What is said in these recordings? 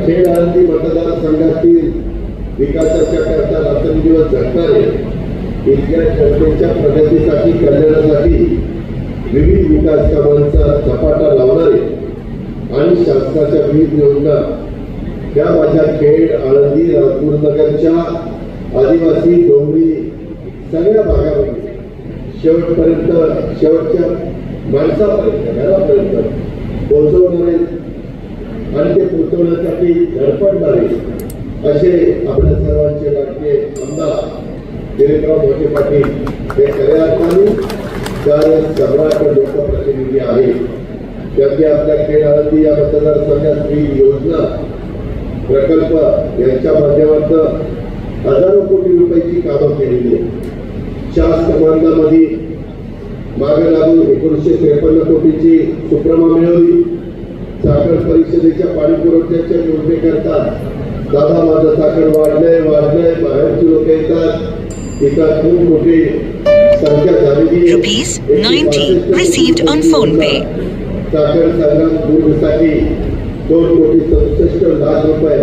आळंदी मतदारसंघातील विकासाच्या करता रात्रंदिवस झटणारे इथल्या जनतेच्या प्रगतीसाठी कल्याणासाठी विविध विकास कामांचा झपाटा लावणारे आणि शासनाच्या विविध योजना या माझ्या खेड आळंदी राजपूर नगरच्या आदिवासी डोंगरी सगळ्या भागामध्ये शेवटपर्यंत शेवटच्या माणसापर्यंत घरापर्यंत पोहोचवणारे आणि ते पोहोचवण्यासाठी धडपडणारे असे आपल्या सर्वांचे लाडके आमदार दिलीपराव मोठे पाटील हे खऱ्या अर्थाने तर लोकप्रतिनिधी आहे त्यांनी आपल्या खेळ आळंदी या मतदारसंघात ही योजना प्रकल्प यांच्या माध्यमातून हजारो कोटी रुपयाची कामं केलेली आहेत. चार क्रमांकामध्ये मागे लागून एकोणीसशे त्रेपन्न कोटीची सुप्रमा मिळवली. साखर परिषदेच्या पाणी पुरवठ्याच्या योजनेकरता दादा माझं साखर वाढलंय वाढलंय. बाहेरची लोक येतात. इथं खूप मोठी संख्या झालेली आहे. Rupees एकशे 90 बासष्ट received on phone pay. साखर संगम दूरसाठी दोन कोटी सदुसष्ट लाख रुपये.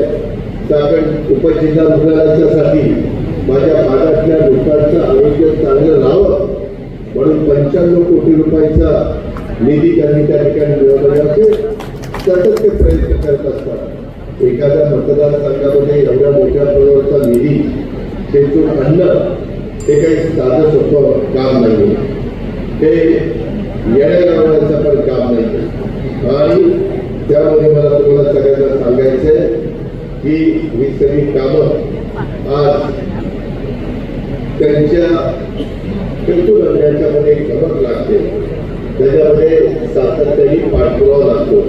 साखर उपजिल्हा रुग्णालयाच्यासाठी माझ्या भागातल्या लोकांचं आरोग्य चांगलं राहावं म्हणून पंच्याण्णव कोटी रुपयाचा निधी त्यांनी त्या ठिकाणी मिळवण्याचे सतत ते प्रयत्न करत असतात. एखाद्या मतदारसंघामध्ये एवढ्या मोठ्या प्रमाणाचा निधी खेचून आणणं हे काही साधं सोपं काम नाही. ते येण्या लावण्याचं पण काम नाही. आणि त्यामध्ये मला तुम्हाला सगळ्यांना सांगायचंय की ही सगळी कामं आज त्यांच्या हेतू आणण्याच्यामध्ये एक धमक लागते. त्याच्यामध्ये सातत्याने पाठपुरावा लागतो.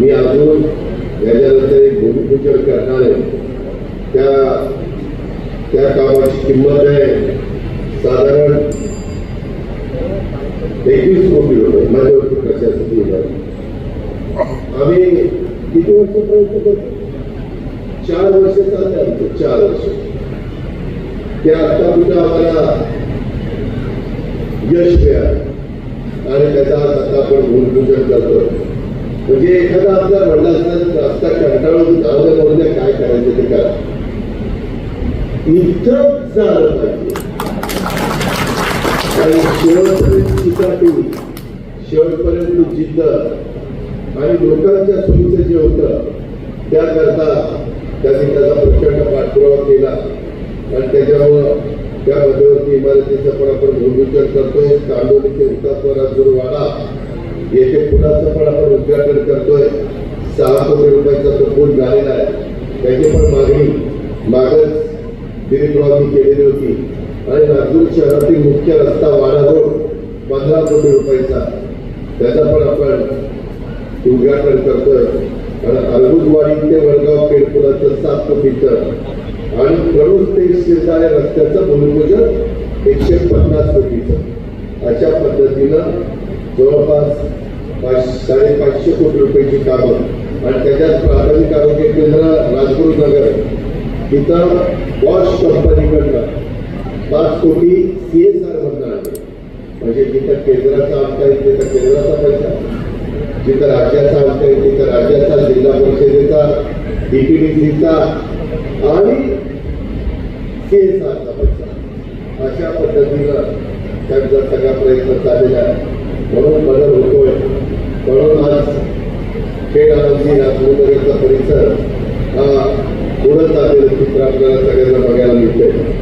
मी अजून याच्यानंतर एक भूमिपूजन करणार आहे त्या त्या कामाची किंमत आहे साधारण एकवीस कोटी रुपये माझ्यावरती कशासाठी येणार आम्ही किती वर्ष प्रयत्न करतो? चार वर्ष चालले आमचे चार वर्ष. ते आता कुठं आम्हाला यश मिळालं. आणि त्याचा आज आता आपण भूमिपूजन करतो म्हणजे एखादा आमदार म्हणला असता रस्ता कंटाळून जाऊ दे म्हणून काय करायचं ते करा. इथं झालं पाहिजे. आणि शेवटपर्यंत चिकाटी शेवटपर्यंत जिद्द. आणि लोकांच्या सोयीचं जे होतं त्याकरता त्यांनी त्याचा प्रचंड पाठपुरावा केला. आणि त्याच्यामुळं त्या मध्यवर्ती इमारतीचं पण आपण भूमिकर करतोय. कांडोलीचे हुतात्मा वाडा येथे पुलाचं पण आपण उद्घाटन करतोय. सहा कोटी रुपयाचा तो पूल झालेला आहे. त्याची पण मागणी मागच दिलीपरावांनी केलेली होती. आणि नागपूर शहरातील मुख्य रस्ता वाडा रोड पंधरा कोटी रुपयाचा. त्याचा पण आपण उद्घाटन करतोय. आणि अलगुजवाडी ते वडगाव पेडपुलाचं सात कोटीचं आणि प्रमुख ते शिरदाळे रस्त्याचं भूमिपूजन एकशे पन्नास कोटीचं. अशा पद्धतीनं जवळपास पाच साडेपाचशे कोटी रुपयाची कामं. आणि त्याच्यात प्राथमिक आरोग्य केंद्र राजगुरू नगर. तिथं वॉश कंपनीकडनं पाच कोटी सी एस आर मधनं आहे म्हणजे जिथं केंद्राचा आमचा येईल तिथं केंद्राचा पैसा. जिथं राज्याचा आणता येईल तिथं राज्याचा जिल्हा परिषदेचा डीपीडीसीचा आणि सी एस आरचा पैसा. अशा पद्धतीनं त्यांचा सगळा प्रयत्न चाललेला आहे. म्हणून बदल होतोय. म्हणून आज खेड आनंदी नागपूरनगरचा परिसर हा पुढं चाललेलं चित्र आपल्याला सगळ्यांना बघायला मिळतंय.